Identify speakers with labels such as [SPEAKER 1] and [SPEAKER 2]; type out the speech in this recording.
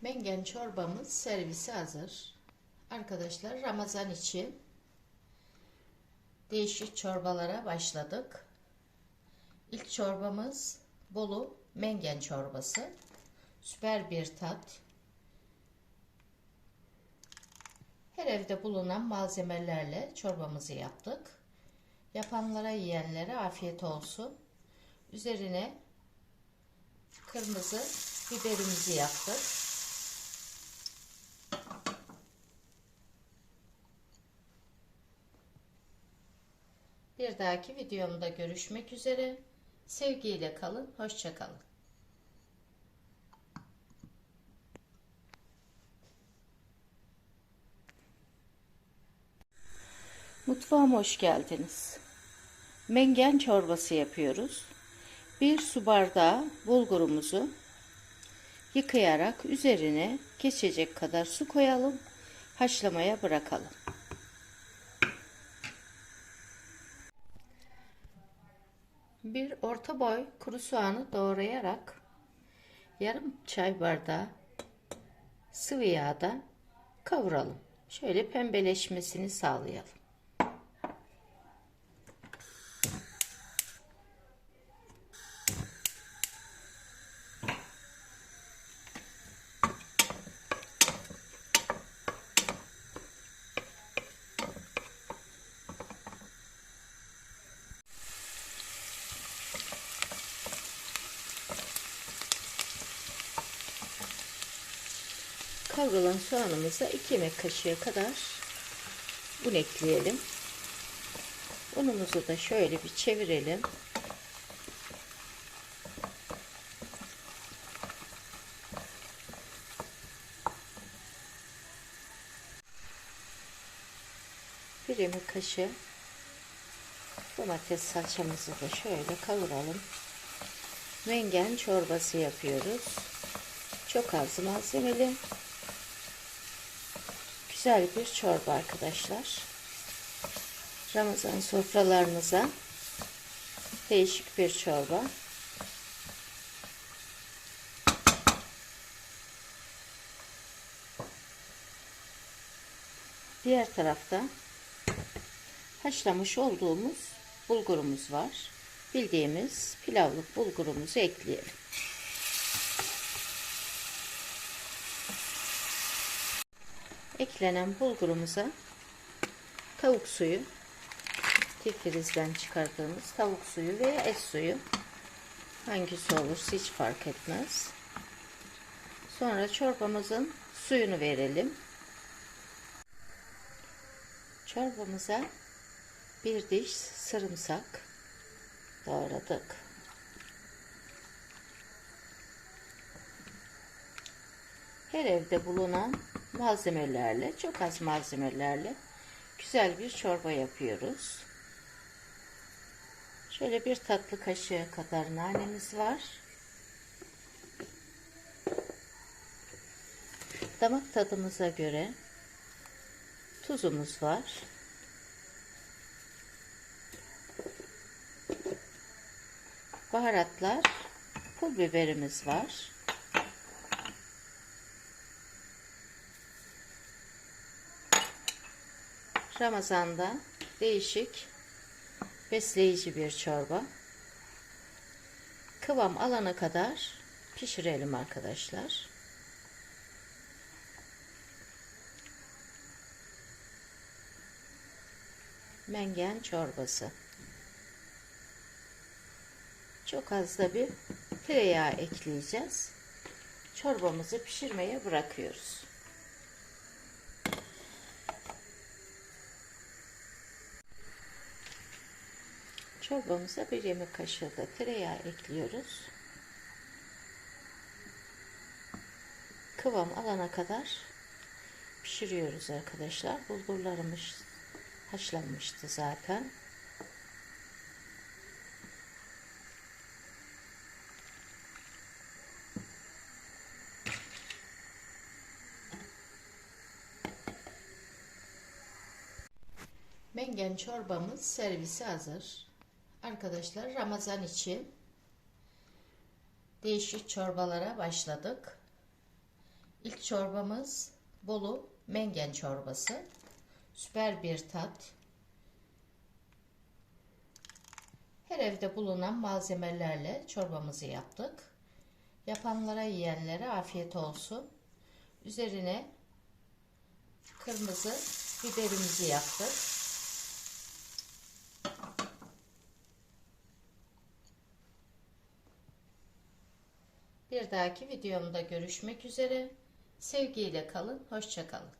[SPEAKER 1] Mengen çorbamız servisi hazır. Arkadaşlar Ramazan için değişik çorbalara başladık. İlk çorbamız Bolu Mengen çorbası. Süper bir tat. Her evde bulunan malzemelerle çorbamızı yaptık. Yapanlara yiyenlere afiyet olsun. Üzerine kırmızı biberimizi yaptık. Bir dahaki videomda görüşmek üzere. Sevgiyle kalın, hoşça kalın. Mutfağıma hoş geldiniz. Mengen çorbası yapıyoruz. Bir su bardağı bulgurumuzu yıkayarak üzerine geçecek kadar su koyalım. Haşlamaya bırakalım. Bir orta boy kuru soğanı doğrayarak yarım çay bardağı sıvı yağda kavuralım. Şöyle pembeleşmesini sağlayalım. Kavrulan soğanımıza 2 yemek kaşığı kadar un ekleyelim. Unumuzu da şöyle bir çevirelim. Bir yemek kaşığı domates salçamızı da şöyle kavuralım. Mengen çorbası yapıyoruz. Çok az malzemeli. Güzel bir çorba arkadaşlar. Ramazan sofralarınıza değişik bir çorba. Diğer tarafta haşlamış olduğumuz bulgurumuz var. Bildiğimiz pilavlık bulgurumuzu ekleyelim. Eklenen bulgurumuza tavuk suyu, tifrizden çıkardığımız tavuk suyu veya et suyu hangisi olursa hiç fark etmez. Sonra çorbamızın suyunu verelim. Çorbamıza bir diş sarımsak doğradık. Her evde bulunan malzemelerle, çok az malzemelerle güzel bir çorba yapıyoruz. Şöyle bir tatlı kaşığı kadar nanemiz var. Damak tadımıza göre tuzumuz var. Baharatlar, pul biberimiz var. Ramazanda değişik, besleyici bir çorba. Kıvam alana kadar pişirelim arkadaşlar. Mengen çorbası. Çok az da bir tereyağı ekleyeceğiz. Çorbamızı pişirmeye bırakıyoruz. Çorbamıza bir yemek kaşığı da tereyağı ekliyoruz. Kıvam alana kadar pişiriyoruz arkadaşlar. Bulgurlarımız haşlanmıştı zaten. Mengen çorbamız servisi hazır. Arkadaşlar Ramazan için değişik çorbalara başladık. İlk çorbamız Bolu mengen çorbası. Süper bir tat. Her evde bulunan malzemelerle çorbamızı yaptık. Yapanlara yiyenlere afiyet olsun. Üzerine kırmızı biberimizi yaptık. Bir dahaki videomda görüşmek üzere. Sevgiyle kalın, hoşça kalın.